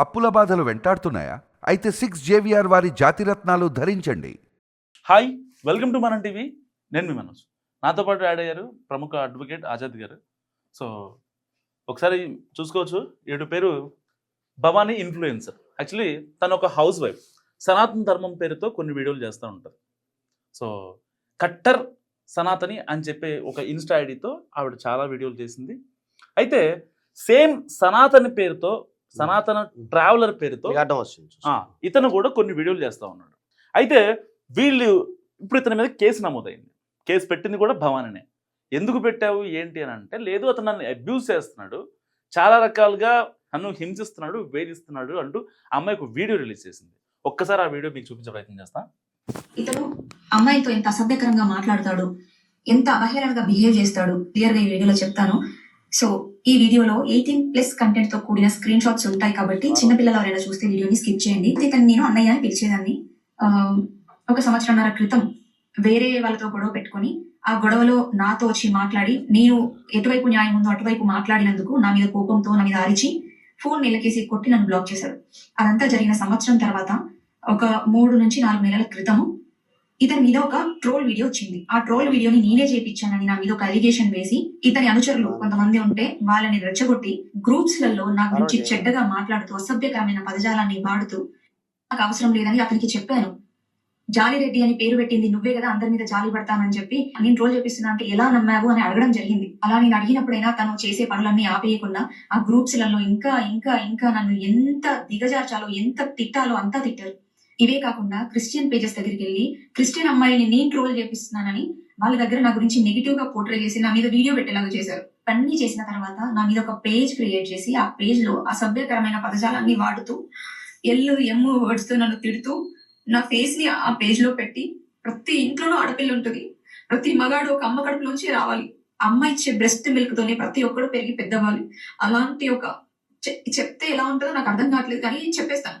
అప్పుల బాధలు వెంటాడుతున్నాయా? అయితే సిక్స్ జేవిఆర్ వారి జాతిరత్నాలు ధరించండి. హాయ్ వెల్కమ్ టు మన టీవీ. నేను మీ మనోజ్. నాతో పాటు యాడ్ అయ్యారు ప్రముఖ అడ్వకేట్ ఆజాద్ గారు. సో ఒకసారి చూసుకోవచ్చు. ఈవిడ పేరు భవానీ ఇన్ఫ్లుయెన్సర్. యాక్చువల్లీ తను ఒక హౌస్ వైఫ్. సనాతన ధర్మం పేరుతో కొన్ని వీడియోలు చేస్తూ ఉంటారు. సో కట్టర్ సనాతని అని చెప్పే ఒక ఇన్స్టా ఐడితో ఆవిడ చాలా వీడియోలు చేసింది. అయితే సేమ్ సనాతని పేరుతో సనాతన ట్రావెలర్ పేరుతో ఇతను కూడా కొన్ని వీడియోలు చేస్తూ ఉన్నాడు. అయితే వీళ్ళు ఇప్పుడు ఇతని మీద కేసు నమోదైంది. కేసు పెట్టింది కూడా భవానీనే. ఎందుకు పెట్టావు? ఏంటి అని అంటే లేదు అతను నన్ను అబ్యూస్ చేస్తున్నాడు. చాలా రకాలుగా నన్ను హింసిస్తున్నాడు వేధిస్తున్నాడు అంటూ అమ్మాయి ఒక వీడియో రిలీజ్ చేసింది. ఒక్కసారి ఆ వీడియో మీకు చూపించే ప్రయత్నం చేస్తా. ఇతను అమ్మాయితో ఎంత అసభ్యకరంగా మాట్లాడతాడు ఎంత అవహేళనగా బిహేవ్ చేస్తాడు క్లియర్గా ఈ వీడియోలో చెప్తాను. సో ఈ వీడియోలో ఎయిటీన్ ప్లస్ కంటెంట్తో కూడిన స్క్రీన్ షాట్స్ ఉంటాయి కాబట్టి చిన్నపిల్లలు ఎవరైనా చూస్తే వీడియోని స్కిప్ చేయండి. ఇతను నేను అన్నయ్య అని పిలిచేదాన్ని. ఒక సంవత్సరంన్నర క్రితం వేరే వాళ్ళతో గొడవ పెట్టుకొని ఆ గొడవలో నాతో వచ్చి మాట్లాడి నేను ఎటువైపు న్యాయం ఉందో అటువైపు మాట్లాడినందుకు నా మీద కోపంతో నా మీద అరిచి ఫోన్ నెలకేసి కొట్టి నన్ను బ్లాక్ చేశాడు. అదంతా జరిగిన సంవత్సరం తర్వాత ఒక మూడు నుంచి నాలుగు నెలల క్రితము ఇతని మీద ఒక ట్రోల్ వీడియో వచ్చింది. ఆ ట్రోల్ వీడియోని నేనే చేపించానని నా మీద ఒక అలిగేషన్ వేసి ఇతని అనుచరులు కొంతమంది ఉంటే వాళ్ళని రెచ్చగొట్టి గ్రూప్స్లలో నా గురించి చెడ్డగా మాట్లాడుతూ అసభ్యకరమైన పదజాలాన్ని వాడుతూ నాకు అవసరం లేదని అతనికి చెప్పాను. జాలిరెడ్డి అని పేరు పెట్టింది నువ్వే కదా అందరి మీద జాలి పడతానని చెప్పి నేను ట్రోల్ చేపిస్తున్నా అంటే ఎలా నమ్మావు అని అడగడం జరిగింది. అలా నేను అడిగినప్పుడైనా తను చేసే పనులన్నీ ఆపేయకుండా ఆ గ్రూప్స్లలో ఇంకా ఇంకా ఇంకా నన్ను ఎంత దిగజార్చాలో ఎంత తిట్టాలో అంతా తిట్టారు. ఇవే కాకుండా క్రిస్టియన్ పేజెస్ దగ్గరికి వెళ్ళి క్రిస్టియన్ అమ్మాయిని నేను ట్రోల్ చేపిస్తున్నానని వాళ్ళ దగ్గర నా గురించి నెగిటివ్గా పోర్ట్రే చేసి నా మీద వీడియో పెట్టేలాగా చేశారు. అన్ని చేసిన తర్వాత నా మీద ఒక పేజ్ క్రియేట్ చేసి ఆ పేజ్లో అసభ్యకరమైన పదజాలాన్ని వాడుతూ ఎల్లు ఎమ్ము వర్డ్స్తో నన్ను తిడుతూ నా ఫేస్ని ఆ పేజ్లో పెట్టి ప్రతి ఇంట్లోనూ ఆడపిల్ల ఉంటుంది. ప్రతి మగాడు ఒక అమ్మ కడుపులోంచి రావాలి. అమ్మ ఇచ్చే బ్రెస్ట్ మిల్క్ తోనే ప్రతి ఒక్కడు పెరిగి పెద్దవాలి అలాంటి ఒక చెప్తే ఎలా ఉంటుందో నాకు అర్థం కావట్లేదు కానీ చెప్పేస్తాను.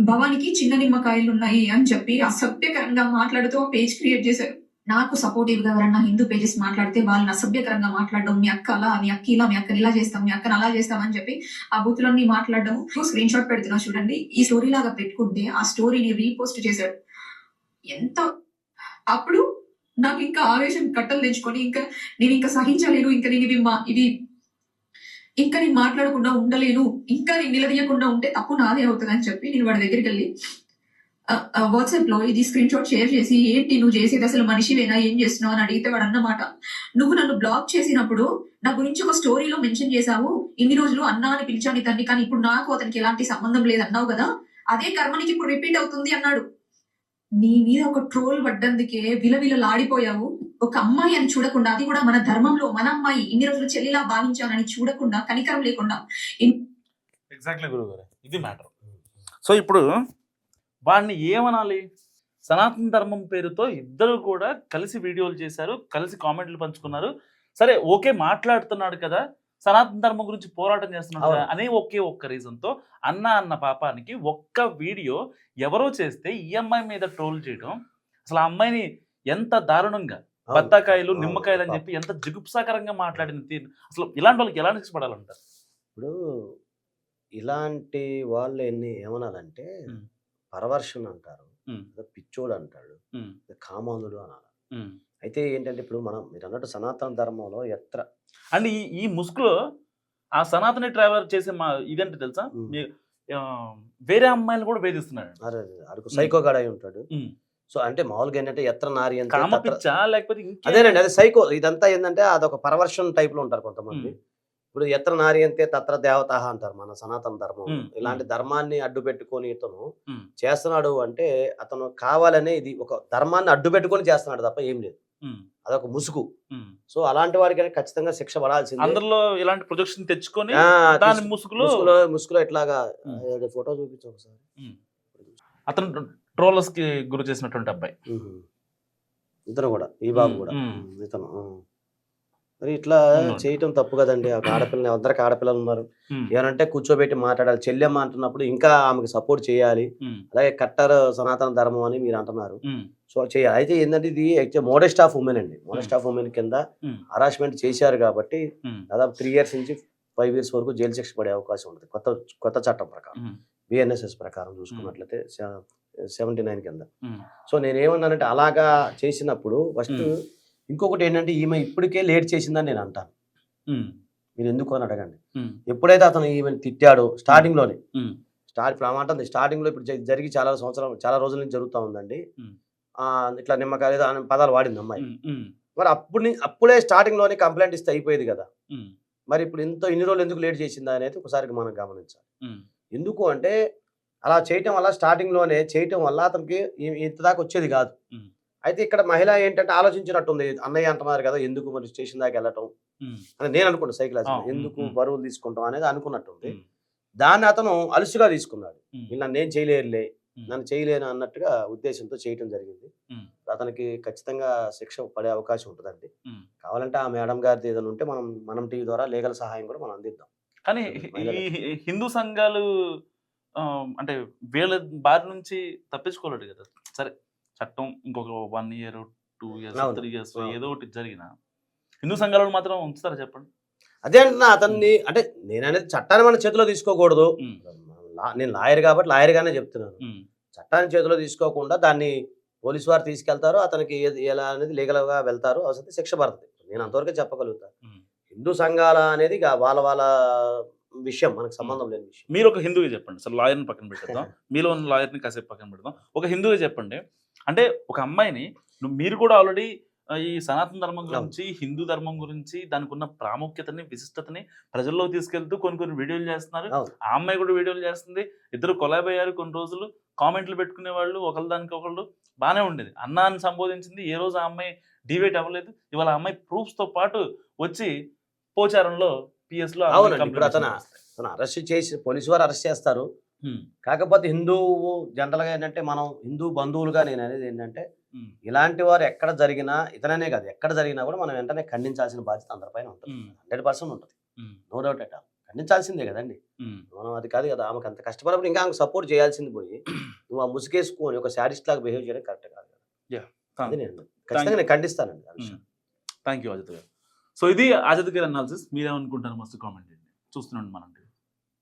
భవానికి చిన్న నిమ్మకాయలు ఉన్నాయి అని చెప్పి అసభ్యకరంగా మాట్లాడుతూ పేజ్ క్రియేట్ చేశారు. నాకు సపోర్టివ్గా ఎవరన్నా హిందూ పేజెస్ మాట్లాడితే వాళ్ళని అసభ్యకరంగా మాట్లాడడం మీ అక్క అలా మీ అక్క ఇలా మీ అక్కని ఇలా చేస్తాం మీ అక్కని అలా చేస్తాం అని చెప్పి ఆ బూతులన్నీ మాట్లాడడం స్క్రీన్ షాట్ పెడుతున్నా చూడండి ఈ స్టోరీ లాగా పెట్టుకుంటే ఆ స్టోరీని రీపోస్ట్ చేశాడు ఎంత? అప్పుడు నాకు ఇంకా ఆవేశం కట్టలు తెచ్చుకొని ఇంకా నేను ఇంకా సహించలేను ఇంకా నేను ఇవి మా ఇవి ఇంకా నేను మాట్లాడకుండా ఉండలేను ఇంకా నేను నిలదీయకుండా ఉంటే తప్పు నాదే అవుతుంది అని చెప్పి నేను వాడి దగ్గరికి వెళ్ళి వాట్సాప్లో ఇది స్క్రీన్ షాట్ షేర్ చేసి ఏంటి నువ్వు చేసేది అసలు మనిషివేనా? ఏం చేస్తున్నావు? అని అడిగితే వాడు అన్నమాట. నువ్వు నన్ను బ్లాక్ చేసినప్పుడు నా గురించి ఒక స్టోరీలో మెన్షన్ చేశావు. ఇన్ని రోజులు అన్నా అని పిలిచాను ఇతన్ని కానీ ఇప్పుడు నాకు అతనికి ఎలాంటి సంబంధం లేదు అన్నావు కదా అదే కర్మనికి ఇప్పుడు రిపీట్ అవుతుంది అన్నాడు. నీ మీద ఒక ట్రోల్ పడ్డందుకే విలవిలలాడిపోయావు. ఒక అమ్మాయి అని చూడకుండా అది కూడా మన ధర్మంలో మన అమ్మాయి ఇన్ని రోజులు చెల్లిలా భావించానని చూడకుండా కనికరం లేకుండా ఎగ్జాక్ట్లీ గురువు గారు ఇది మ్యాటర్ సో ఇప్పుడు వాడిని ఏమనాలి? సనాతన ధర్మం పేరుతో ఇద్దరు కూడా కలిసి వీడియోలు చేశారు కలిసి కామెంట్లు పంచుకున్నారు. సరే ఓకే మాట్లాడుతున్నాడు కదా సనాతన ధర్మం గురించి పోరాటం చేస్తున్నాడు. అనే ఒకే ఒక్క రీజన్తో అన్న అన్న పాపానికి ఒక్క వీడియో ఎవరో చేస్తే ఈ అమ్మాయి మీద ట్రోల్ చేయడం అసలు ఆ అమ్మాయిని ఎంత దారుణంగా బత్తాకాయలు. నిమ్మకాయలు అని చెప్పి ఎంత జిగుప్సాకరంగా మాట్లాడిన తీరు అసలు ఇలాంటి వాళ్ళకి ఎలా పడాలంటారు ఇప్పుడు ఇలాంటి వాళ్ళు ఎన్ని ఏమనాలంటే. పరవర్షన్ అంటారు పిచ్చోడు అంటాడు కామాంధుడు అనాలి. అయితే ఏంటంటే ఇప్పుడు మనం మీరు అన్నట్టు సనాతన ధర్మంలో ఎత్ర అండ్ ఈ ఈ ముసుగులో ఆ సనాతని ట్రావెలర్ చేసే మా ఇదంటే తెలుసా? వేరే అమ్మాయిలు కూడా వేధిస్తున్నాడు. అరే అరకు సైకో గడ అయి ఉంటాడు. సో అంటే మామూలుగా ఏంటంటే ఎత్ర నారి లేకపోతే అదేనండి అదే సైకో. ఇదంతా ఏంటంటే అదొక పరవర్షన్ టైప్లో ఉంటారు కొంతమంది. ఇప్పుడు ఎత్ర నారి అంతే తత్ర దేవత అంటారు మన సనాతన ధర్మం. ఇలాంటి ధర్మాన్ని అడ్డు పెట్టుకొని ఇతను. చేస్తున్నాడు అంటే అతను కావాలనే ఇది ఒక ధర్మాన్ని అడ్డు పెట్టుకొని చేస్తున్నాడు తప్ప ఏం లేదు. అదొక ముసుగు. సో అలాంటి వాడికి ఖచ్చితంగా శిక్ష పడాల్సింది. అందరిలో ఇలాంటి ప్రొజెక్షన్ తెచ్చుకొని దాని ముసుగులో ముసుగులో ఇట్లాగా. ఏదో ఫోటో చూపించు ఒకసారి. ఉమ్. అతను ట్రోలర్స్కి గురి చేసినటువంటి అబ్బాయి. ఇతను కూడా ఈ బాబు కూడా. ఇతను. మరి ఇట్లా. చేయటం తప్పు కదండి. ఒక ఆడపిల్లని అందరికి ఆడపిల్లలు ఉన్నారు. ఏమంటే కూర్చోబెట్టి మాట్లాడాలి. చెల్లెమ్మ అంటున్నప్పుడు ఇంకా ఆమెకి సపోర్ట్ చేయాలి. అలాగే కట్టర్ సనాతన ధర్మం అని మీరు అంటున్నారు. సో చేయాలి. అయితే ఏంటంటే ఇది మోడెస్ట్ ఆఫ్ ఉమెన్ అండి. మోడెస్ట్ ఆఫ్ ఉమెన్ కింద హరాస్మెంట్ చేశారు కాబట్టి దాదాపు త్రీ ఇయర్స్ నుంచి ఫైవ్ ఇయర్స్ వరకు జైలు శిక్ష పడే అవకాశం ఉంటుంది. కొత్త కొత్త చట్టం ప్రకారం. బిఎన్ఎస్ఎస్ ప్రకారం చూసుకున్నట్లయితే సెవెంటీ నైన్ కింద. సో నేనేమన్నానంటే అలాగా చేసినప్పుడు ఫస్ట్. ఇంకొకటి ఏంటంటే ఈమె ఇప్పటికే లేట్ చేసిందని నేను అంటాను. మీరు ఎందుకు అని అడగండి. ఎప్పుడైతే అతను ఈమెను తిట్టాడో స్టార్టింగ్లోనే ఉమ్, స్టార్ట్ ఇప్పుడు ఆ మాట ఉంది స్టార్టింగ్లో ఇప్పుడు జరిగి చాలా సంవత్సరం చాలా రోజుల నుంచి జరుగుతూ ఉందండి. ఆ, ఇట్లా నిమ్మకాయ అనే పదాలు వాడింది అమ్మాయి. మరి అప్పుడు అప్పుడే స్టార్టింగ్లోనే కంప్లైంట్ ఇస్తే అయిపోయేది కదా. మరి ఇప్పుడు ఇంత ఇన్ని రోజులు ఎందుకు లేట్ చేసిందా అనేది ఒకసారి మనం గమనించాలి. ఎందుకు అంటే అలా చేయటం వల్ల స్టార్టింగ్లోనే చేయటం వల్ల అతనికి ఇంత దాకా వచ్చేది కాదు. అయితే ఇక్కడ మహిళ ఏంటంటే ఆలోచించినట్టుంది అన్నయ్య అంటున్నారు కదా ఎందుకు మరి స్టేషన్ దాకా వెళ్ళటం? అని నేను అనుకున్నా సైకిల్ ఎందుకు. బరువులు తీసుకుంటాం? అనేది అనుకున్నట్టుంది. దాన్ని అతను అలుసుగా తీసుకున్నాడు. నన్ను ఏం చేయలేరులే. నన్ను చేయలేను అన్నట్టుగా ఉద్దేశంతో చేయటం జరిగింది. అతనికి ఖచ్చితంగా శిక్ష పడే అవకాశం ఉంటుందండి. కావాలంటే ఆ మేడం గారిది ఏదైనా ఉంటే మనం మనం టీవీ ద్వారా లీగల్ సహాయం కూడా మనం అందిద్దాం. కానీ హిందూ సంఘాలు అంటే వీళ్ళ బారి నుంచి తప్పించుకోలేడు కదా. సరే చట్టం ఇంకొక one year two years. Three years. ఏదో ఒకటి జరిగిన హిందూ సంఘాలను మాత్రం ఉంచుతారా చెప్పండి? అదే అంటున్నా అతన్ని అంటే నేను అనేది చట్టాన్ని మన చేతిలో తీసుకోకూడదు. నేను లాయర్ కాబట్టి లాయర్గానే చెప్తున్నాను. చట్టాన్ని చేతిలో తీసుకోకుండా దాన్ని పోలీసు వారు తీసుకెళ్తారు అతనికి ఎలా అనేది లీగల్గా వెళ్తారు అవసరం శిక్ష పడుతుంది. నేను అంతవరకే చెప్పగలుగుతాను. హిందూ సంఘాల అనేది వాళ్ళ వాళ్ళ విషయం మనకు సంబంధం లేని విషయం. మీరు ఒక హిందువుగా చెప్పండి. అసలు లాయర్ని పక్కన పెట్టేద్దాం మీలో ఉన్న లాయర్ని కాసేపు పక్కన పెడదాం. ఒక హిందువుగా చెప్పండి. అంటే ఒక అమ్మాయిని మీరు కూడా ఆల్రెడీ ఈ సనాతన ధర్మం గురించి హిందూ ధర్మం గురించి దానికి ఉన్న ప్రాముఖ్యతని విశిష్టతని ప్రజల్లోకి తీసుకెళ్తూ కొన్ని కొన్ని వీడియోలు చేస్తున్నారు. ఆ అమ్మాయి కూడా వీడియోలు చేస్తుంది. ఇద్దరు కొలాబ్ అయ్యారు కొన్ని రోజులు. కామెంట్లు పెట్టుకునే వాళ్ళు ఒకళ్ళ దానికి ఒకళ్ళు. బాగానే ఉండేది. అన్నాన్ని సంబోధించింది. ఏ రోజు ఆ అమ్మాయి డివేట్ అవ్వలేదు. ఇవాళ ఆ అమ్మాయి proofs తో పాటు వచ్చి పోచారంలో అవునండి, ఇప్పుడు అతను- అరెస్ట్ చేసి పోలీసు వారు అరెస్ట్ చేస్తారు. కాకపోతే హిందువు జనరల్గా ఏంటంటే మనం హిందూ బంధువులుగా నేను అనేది ఏంటంటే ఇలాంటి వారు ఎక్కడ జరిగినా ఇతననే కాదు ఎక్కడ జరిగినా కూడా మనం వెంటనే ఖండించాల్సిన బాధ్యత అందరిపైన ఉంటుంది. హండ్రెడ్ పర్సెంట్ ఉంటుంది. నో డౌట్ అట్ ఖండించాల్సిందే కదండి. మనం అది కాదు కదా ఆమెకు అంత కష్టపడినప్పుడు ఇంకా ఆమెకు సపోర్ట్ చేయాల్సింది పోయి నువ్వు ఆ ముసుగేసుకొని ఒక శాడిస్ట్ లాగా బిహేవ్ చేయడం కరెక్ట్ కాదు కదా. అది నేను ఖచ్చితంగా నేను ఖండిస్తానండి. థ్యాంక్ యూ అజిత్ గారు. సో ఇది ఆజాద్ గారి అనాలిసిస్ మీరేమనుకుంటారు మస్తు కామెంట్ చేయండి. చూస్తున్నాం మనం.